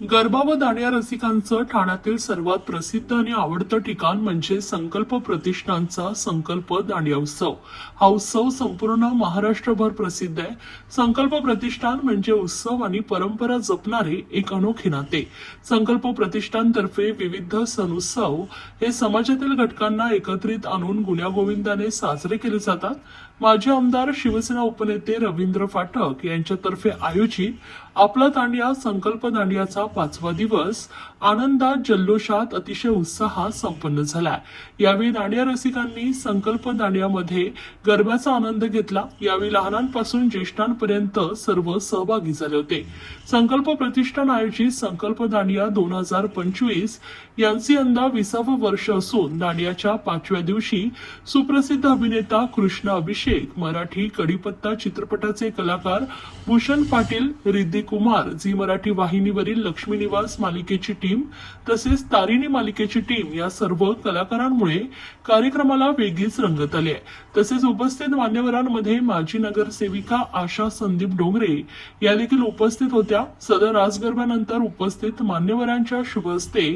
गरबा व दांडिया रसिकांचं ठाण्यातील सर्वात प्रसिद्ध आणि आवडतं ठिकाण म्हणजे संकल्प प्रतिष्ठानचा संकल्प दांडिया उत्सव हा उत्सव संपूर्ण महाराष्ट्रभर प्रसिद्ध आहे. संकल्प प्रतिष्ठान म्हणजे उत्सव आणि परंपरा जपणारे एक अनोखे नाते. संकल्प प्रतिष्ठानतर्फे विविध सण उत्सव हे समाजातील घटकांना एकत्रित आणून गुण्यागोविंदाने साजरे केले जातात. माजी आमदार शिवसेना उपनेते रवींद्र फाटक यांच्यातर्फे आयोजित आपला दांडिया संकल्प दांडियाचा पाचवा दिवस आनंदात जल्लोषात अतिशय उत्साहात संपन्न झाला. यावेळी दांडिया रसिकांनी संकल्प दांडियामध्ये गरब्याचा आनंद घेतला. यावेळी लहानांपासून ज्येष्ठांपर्यंत सर्व सहभागी झाले होते. संकल्प प्रतिष्ठान आयोजित संकल्प दांडिया दोन हजार पंचवीस यांचे यंदा विसावं वर्ष असून दांडियाच्या पाचव्या दिवशी सुप्रसिद्ध अभिनेता कृष्ण अभिषेक मराठी कडीपत्ता चित्रपटाचे कलाकार भूषण पाटील रिद्धी कुमार झी मराठी वाहिनीवरील लक्ष्मी निवास मालिकेची टीम तसेच तारिणी मालिकेची टीम या सर्व कलाकारांमुळे कार्यक्रमाला वेगळीच रंगत आली आहे. तसेच उपस्थित मान्यवरांमध्ये माजी नगरसेविका आशा संदीप डोंगरे या देखील उपस्थित होत्या. सदर राजगरब्यानंतर उपस्थित मान्यवरांच्या शुभ हस्ते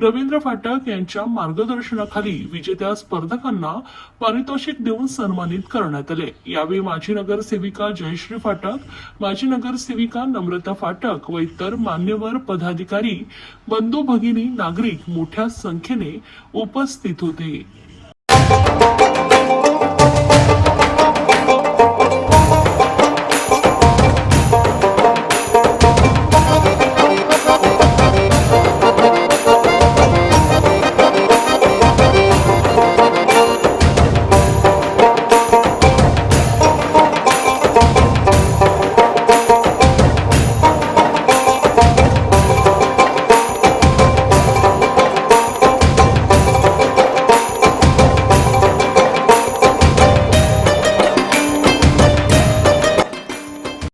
रवींद्र फाटक यांच्या मार्गदर्शनाखाली विजेत्या स्पर्धकांना पारितोषिक देऊन सन्मानित करण्यात आले. यावेळी माजी नगरसेविका जयश्री फाटक माजी नगरसेविका नम्रता फाटक व इतर मान्यवर पदाधिकारी बंधू भगिनी नागरिक मोठ्या संख्येने उपस्थित होते.